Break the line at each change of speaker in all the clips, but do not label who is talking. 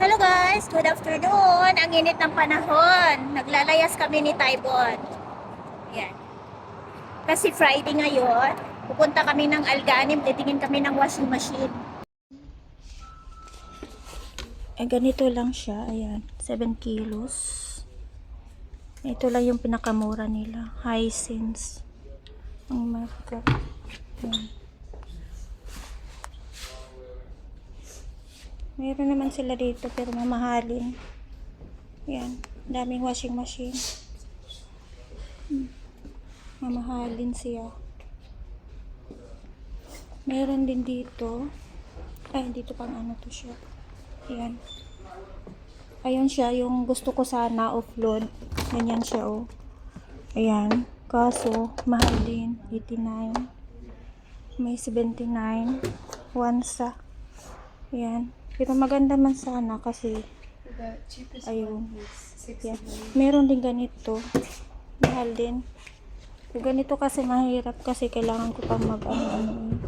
Hello guys, good afternoon. Ang init ng panahon. Naglalayas kami ni Taibon. Yan. Kasi Friday ngayon, pupunta kami ng Alganim, titingin kami ng washing machine. Eh, ganito lang siya. Ayan, 7 kilos. Ito lang yung pinakamura nila. Hisense. Ang market. Ayan. Meron naman sila dito pero mamahalin. Yan. Daming washing machine. Hmm. Mamahalin siya. Meron din dito. Ay, dito pang ano to siya. Yan. Ayun siya, yung gusto ko sana offload. Ganyan siya, oh. Ayan. Kaso, mahal din. 89. May 79. Wansa. Ayan. Pero maganda man sana kasi
The cheapest
Ayun.
one is
Yeah.
69.
Meron din ganito. Mahal din. Yung ganito kasi mahirap kasi kailangan ko pang mag ano, ano, eh.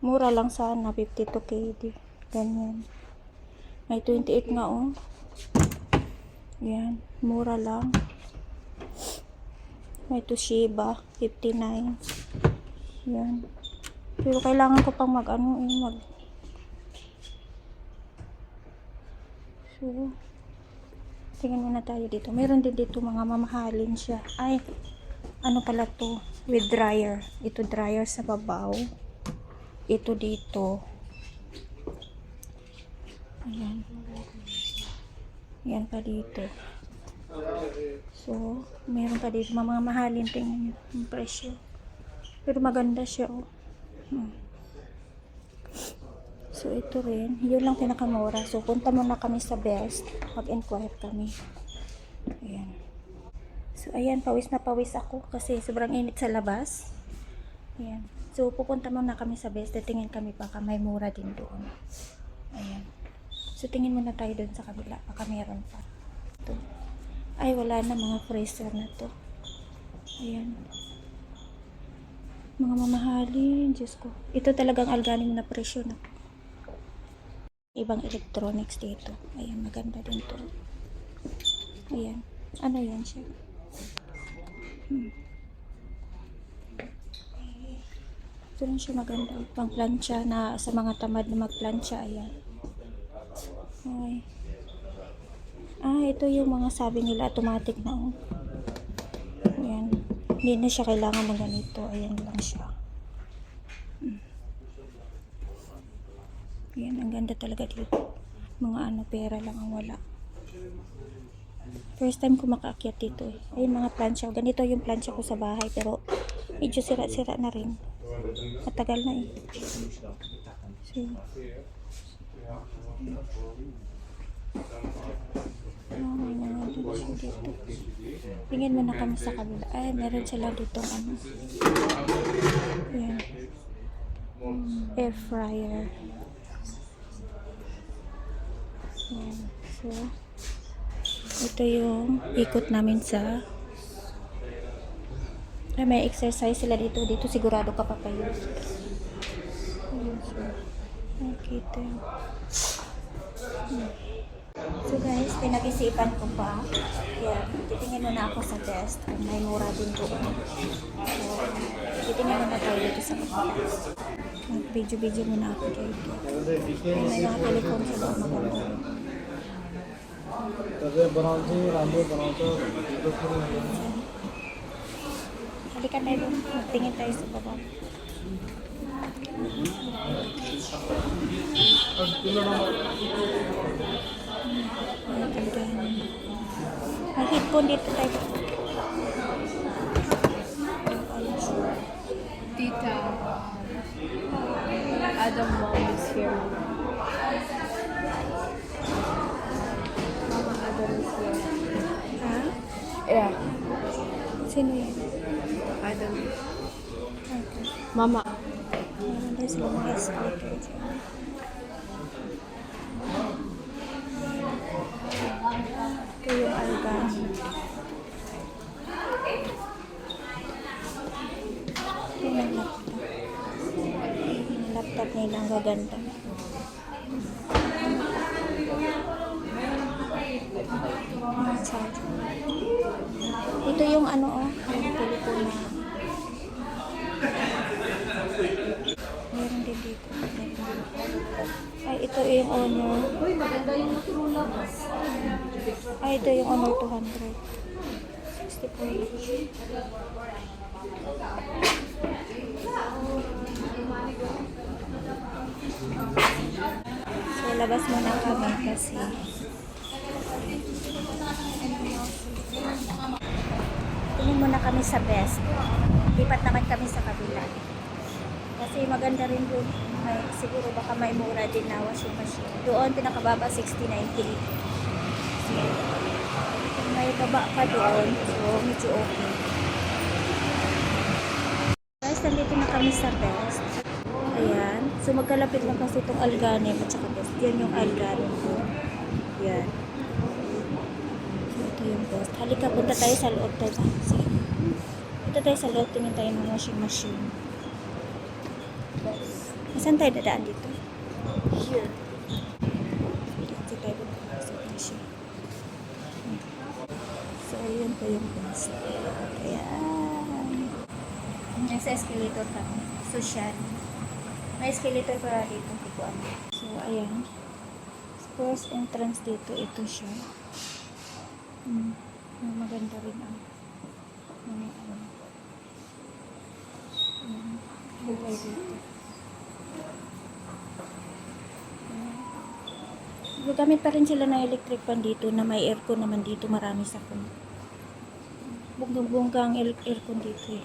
Mura lang sana, 52 KD. Ganyan. May 28 nga oh. Yan, mura lang. May Toshiba, 59. Yan. Pero kailangan ko pang mag ano eh, mag So, Tingnan muna tayo dito. Meron din dito mga mamahalin siya. Ay, ano pala to? With dryer. Ito dryer sa babaw. Ito dito. Ayan. Ayan pa dito. So, meron pa dito mga mamahalin. Tingnan nyo yung presyo. Pero maganda siya, oh. Hmm. So, ito rin. Yun lang pinakamura. So, punta muna kami sa best. Mag-inquire kami. Ayan. So, ayan. Pawis na pawis ako kasi sobrang init sa labas. Ayan. So, pupunta muna kami sa best. Titingin kami baka may mura din doon. Ayan. So, tingin muna tayo doon sa kabila. Baka meron pa. Ito. Ay, wala na mga freezer na to. Ayan. Mga mamahalin. Diyos ko. Ito talagang alganim na presyo na ibang electronics dito. Ayan, maganda din to. Ayan. Ano yan siya? Hmm. Ito rin siya maganda. Pang plancha na sa mga tamad na magplancha. Ayan. Okay. Ah, ito yung mga sabi nila automatic na. Oh. Ayan. Hindi na siya kailangan ng ganito. Ayan lang siya. Yan, ang ganda talaga dito. Mga ano, pera lang ang wala. First time ko makaakyat dito eh. Ayun mga plancha. Ganito yung plancha ko sa bahay pero medyo sira-sira na rin. Matagal na eh. So, Oh, may mga dito siya dito. Tingin mo na kami sa kabila. Ay, meron sila dito ano. Yan. Air fryer. Yan. So, ito yung ikot namin sa ay, may exercise sila dito. Dito sigurado ka papayo. Ayun, so, nakikita yun. So guys, pinag-isipan ko pa. Yan, titingin muna ako sa test kung may mura din doon. So, titingin muna tayo dito sa kapila. Mag-video-video muna ako dito. Ay, may mga telephone sa loob maganda.
तवे बनाउँछु राम्रो बनाउँछ भिडियो पनि
Halika tayo doon. Magtingin tayo sa baba. Ayan, talaga. May headphone dito tayo.
Tita, Adam mom is here. Yeah,
Sino yan?
Adam.
Okay.
Mama.
Meron din sila mga scooter dyan. Ito yung algan. Ito yung laptop. Yung laptop nila ang gaganda. Ito yung ano oh, yung tulipo. Meron din dito. Ay, ito yung honor.
Uy, maganda yung matulog.
Ay, ito yung honor 200. 64. So, labas muna kami kasi muna kami sa best. Lipat naman kami sa kabila. Kasi maganda rin doon. May, siguro baka may mura din na washing machine. Doon, pinakababa 69k. So, may baba pa doon, so medyo okay. Guys, nandito na kami sa best. Ayan. So, magkalapit lang kasi itong alganim at saka best. Yan yung alganim ko. Yan. Ito yung best. Halika, punta tayo sa loob tayo. Sige. Punta tayo sa loob, tingin tayo ng washing machine. Saan tayo dadaan dito?
Here.
Dito tayo dun sa washing machine. So, yun po yung best. Ayan. Nasa escalator kami. Social. May escalator para dito. Hindi ko alam. So, ayan. First entrance dito, ito siya. Hmm. Maganda rin ang mga ano. Hmm. Kulay dito. Pa rin sila ng electric fan dito na may aircon naman dito. Marami sa kung. Bunggang-bungga ang air- aircon dito eh.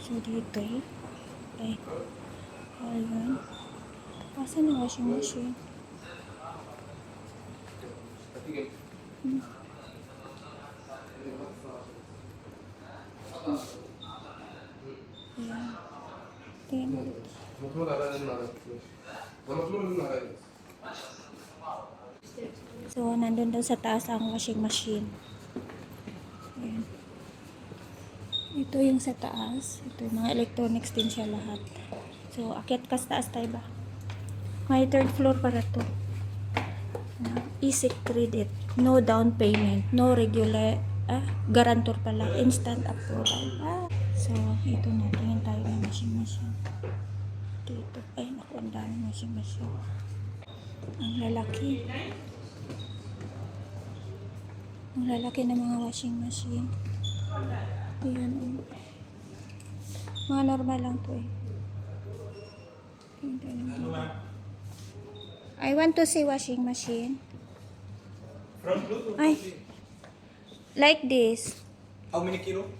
So dito eh. Ay. Ayan. Asan yung washing machine? Hmm. Ayan
natin.
So, nandun daw sa taas ang washing machine. Ayan. Ito yung sa taas. Ito yung mga electronics din siya lahat. So, akit ka sa taas tayo ba? May third floor para to. Uh, easy credit. No down payment. No regular ah, garantor pala. Instant approval. Ah. So, ito na. Tingin tayo ng machine machine. Dito. Ay, naku, ang daming washing machine. Ang lalaki. Ang lalaki ng mga washing machine. Ayan, oh. Mga normal lang to eh. I want to see washing machine. Ay. Like this.
How many kilo?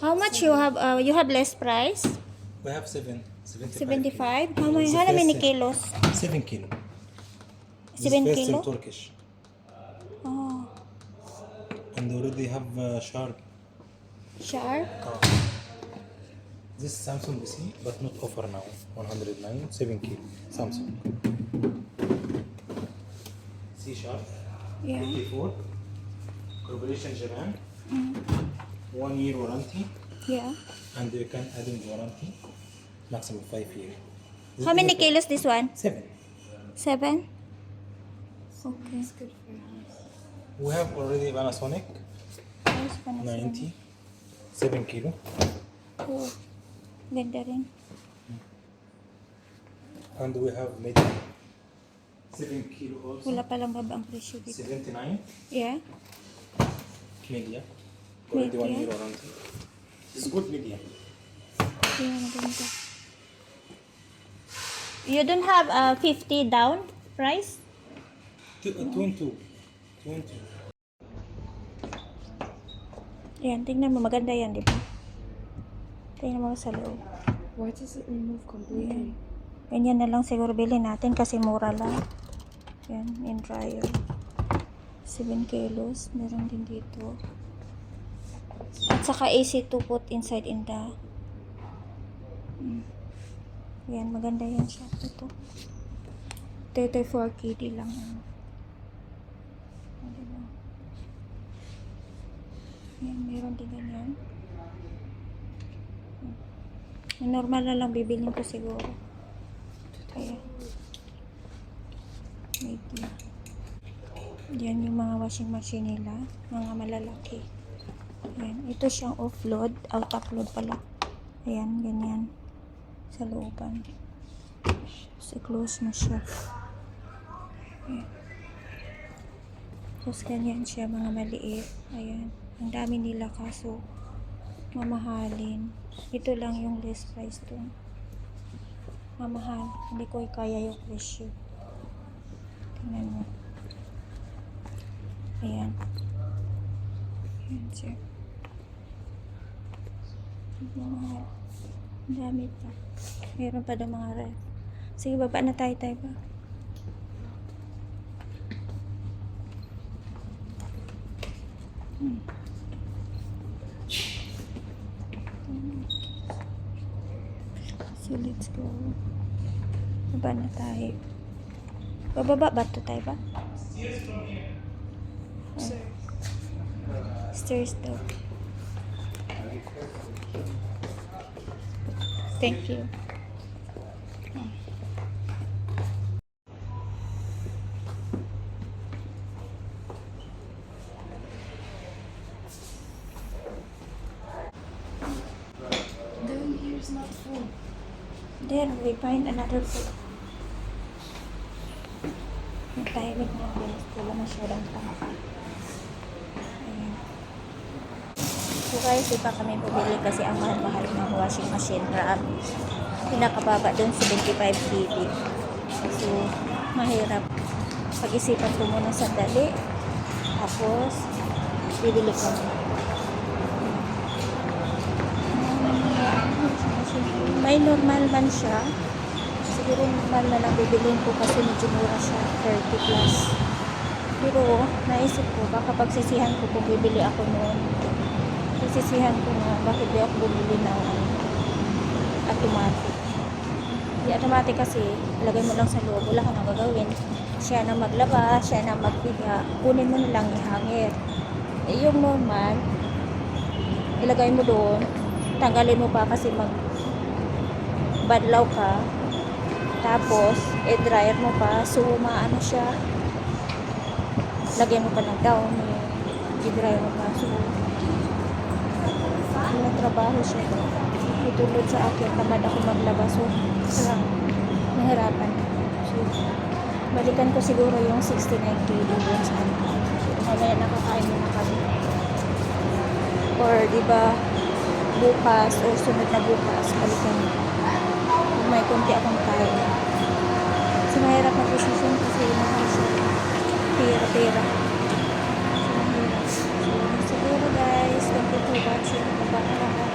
How much you have? Uh, you have less price?
We have seven. 75.
75? How many, how many kilos?
Seven kilo. This
Seven
in
kilo?
Turkish.
Oh,
And already have uh, sharp.
sharp.
This Samsung PC, but not offer now. 109, 7 kilo. Samsung. C sharp.
Yeah.
54. Corporation Japan. One year warranty.
Yeah.
And you can add in warranty. Maximum five year.
How many kilos this one?
Seven.
Seven? Okay.
Good for us.
We have already Panasonic.
Ayos pa na sila.
90. 7 kilo.
Oh, ganda rin.
And we have Media. 7 kilo also.
Wala palang baba ang presyo dito.
79
Yeah?
media. Already one
Media.
year warranty. It's good media.
Yeah, maganda. You don't have a 50 down price?
T- uh, 22. 20.
Yan, tingnan mo. Maganda yan, di ba? Tingnan mo sa loob.
Why does it remove completely?
Ganyan na lang siguro bilhin natin kasi mura lang. Yan, in dryer. 7 kilos. Meron din dito. At saka easy to put inside in the... Mm. Yan, maganda yan siya. Ito. Ito, ito 4 KD lang. Diba? Yan, meron din ganyan. Normal na lang bibilin ko siguro. Kaya. Medyo. Yan yung mga washing machine nila. Mga malalaki. Ayan. Ito siyang offload. Out upload pala. Ayan, ganyan. Sa looban. So, close mo siya. Ayan. Tapos ganyan siya, mga maliit. Ayan. Ang dami nila kaso mamahalin. Ito lang yung list price to. Mamahal. Hindi ko kaya yung presyo. Tingnan mo. Ayan. Ayan siya. Mamahal. Dami pa. Meron pa daw mga ref. Sige, baba na tayo tayo ba? Hmm. So, let's go. Baba na tayo. Bababa ba to tayo ba?
Sir.
Stairs daw. Thank you.
Down here is not full.
Then we find another food. Timing na wala masyadong tao. Ayan. So guys, di pa kami bumili kasi ang mahal-mahal ng washing machine rack. Pinakababa dun 75 kg. So, mahirap. Pag-isipan ko muna sandali. Tapos, bibili kami. May normal man siya. Siguro normal na lang bibilin ko kasi medyo mura siya. 30 plus. Pero naisip ko, baka pagsisihan ko kung bibili ako noon. Pagsisihan ko na bakit di ako bumili ng ano, automatic. Di automatic kasi, ilagay mo lang sa loob, wala kang magagawin. Siya na maglaba, siya na magpiga, kunin mo na lang ihangir. Eh, yung normal, ilagay mo doon, tanggalin mo pa kasi mag badlaw ka tapos i-dryer mo pa so maano siya lagyan mo pa ng down i-dryer mo pa so nagtrabaho siya. Tutulog sa akin, tamad ako maglabas. So, parang nahirapan. So, balikan ko siguro yung 69 kilo doon sa ano. Mamaya nakakain mo na kami. Or, di ba, bukas o sunod na bukas, balikan mo. Kung may konti akong kain. So, mahirap na decision kasi mahal siya. Tira-tira. 没关系我帮他们